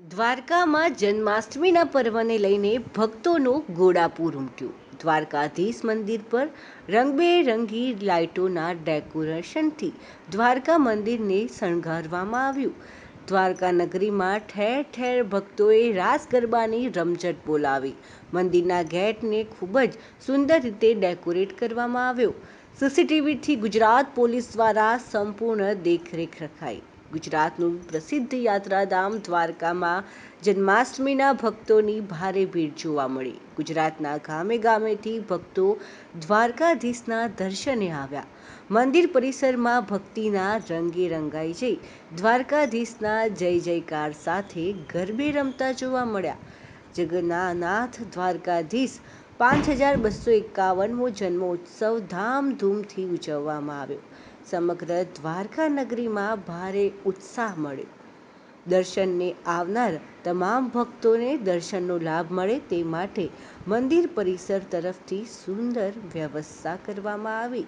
દ્વારકામાં જન્માષ્ટમીના પર્વને લઈને ભક્તોનું ઘોડાપૂર ઉમટ્યું. દ્વારકાધીશ મંદિર પર રંગબેરંગી લાઇટોના ડેકોરેશનથી દ્વારકા મંદિરને શણગારવામાં આવ્યું. દ્વારકા નગરીમાં ઠેર ઠેર ભક્તોએ રાસ ગરબાની રમઝટ બોલાવી. મંદિરના ગેટને ખૂબ જ સુંદર રીતે ડેકોરેટ કરવામાં આવ્યો. સીસીટીવીથી ગુજરાત પોલીસ દ્વારા સંપૂર્ણ દેખરેખ રખાઈ. ગુજરાતનું પ્રસિદ્ધ યાત્રાધામ દ્વારકામાં જન્માષ્ટમીના ભક્તોની ભારે ભીડ જોવા મળી. ગુજરાતના ગામે ગામેથી ભક્તો દ્વારકાધીશના દર્શને આવ્યા. મંદિર પરિસરમાં ભક્તિના રંગે રંગાઈ જઈ દ્વારકાધીશના જય જયકાર સાથે ગરબે રમતા જોવા મળ્યા. જગન્નાથ દ્વારકાધીશ પાંચ હજાર બસો એકાવનમો જન્મોત્સવ ધામધૂમથી ઉજવવામાં આવ્યો. સમગ્ર દ્વારકા નગરીમાં ભારે ઉત્સાહ મળ્યો. દર્શનને આવનાર તમામ ભક્તોને દર્શનનો લાભ મળે તે માટે મંદિર પરિસર તરફથી સુંદર વ્યવસ્થા કરવામાં આવી.